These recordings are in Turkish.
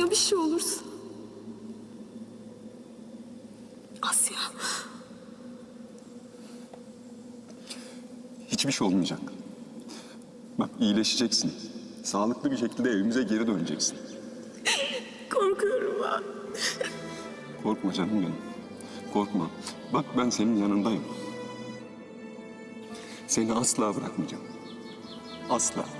Ya bir şey olursa? Asya. Hiçbir şey olmayacak. Bak iyileşeceksin. Sağlıklı bir şekilde evimize geri döneceksin. Korkuyorum ben. Korkma canım benim. Korkma. Bak ben senin yanındayım. Seni asla bırakmayacağım. Asla.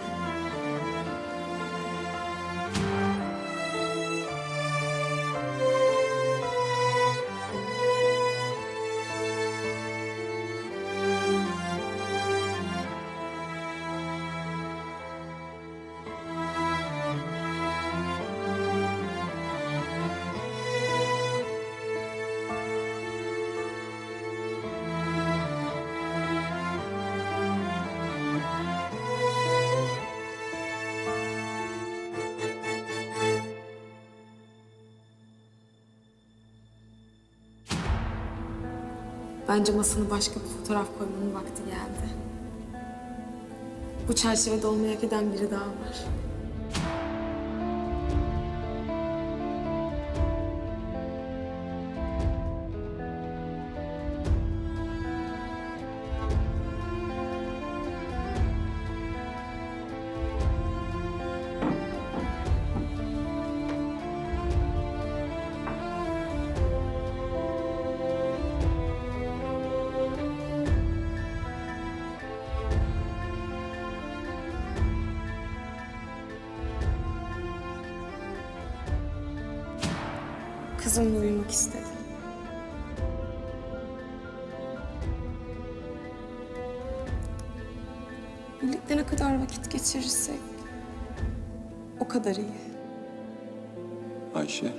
Bence masanın başka bir fotoğraf koymanın vakti geldi. Bu çerçevede olmaya giden biri daha var. Kızımla uyumak istedim. Birlikte ne kadar vakit geçirirsek o kadar iyi. Ayşe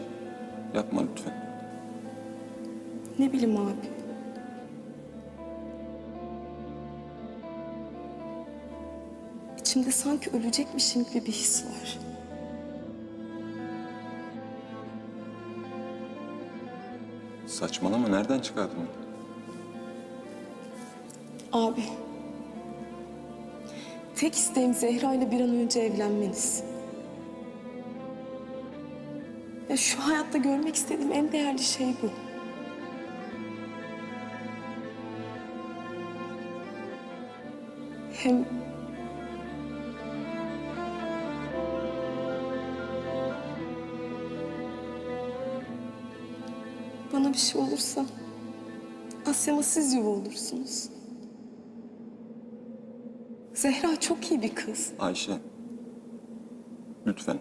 yapma lütfen. Ne bileyim abi. İçimde sanki ölecekmişim gibi bir his var. Saçmalama nereden çıkardın bunu? Abi. Tek isteğim Zehra ile bir an önce evlenmeniz. Ya şu hayatta görmek istediğim en değerli şey bu. Hem bir şey olursa Asya'ma siz yuva olursunuz. Zehra çok iyi bir kız. Ayşe. Lütfen.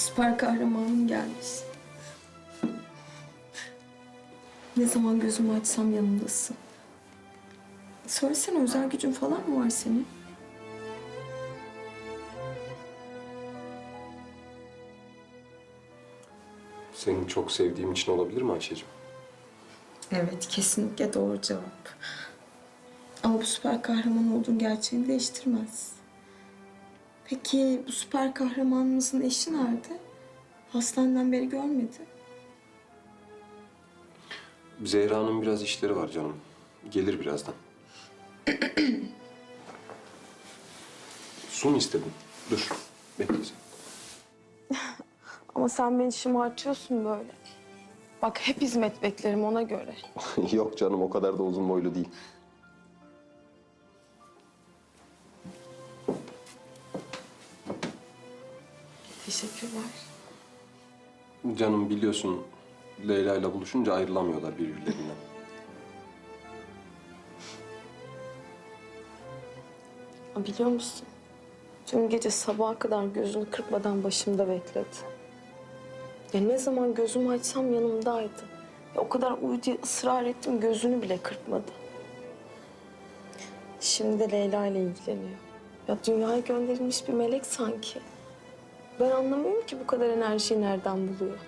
Süper kahramanım gelmiş. Ne zaman gözümü açsam yanımdasın. Söylesene özel gücün falan mı var senin? Seni çok sevdiğim için olabilir mi Ayşe'cim? Evet, kesinlikle doğru cevap. Ama bu süper kahraman olduğun gerçeğini değiştirmez. Peki bu süper kahramanımızın eşi nerede? Hastaneden beri görmedi. Zehra'nın biraz işleri var canım. Gelir birazdan. Su mu istedin? Dur. Bekle sen. Ama sen beni şımartıyorsun böyle. Bak hep hizmet beklerim ona göre. Yok canım o kadar da uzun boylu değil. Teşekkürler. Canım biliyorsun Leyla ile buluşunca ayrılamıyorlar birbirlerinden. Biliyor musun? Tüm gece sabaha kadar gözünü kırpmadan başımda bekledi. Ya ne zaman gözümü açsam yanımdaydı. Ya o kadar uyu diye ısrar ettim gözünü bile kırpmadı. Şimdi de Leyla ile ilgileniyor. Ya dünyaya gönderilmiş bir melek sanki. Ben anlamıyorum ki bu kadar enerjiyi nereden buluyor.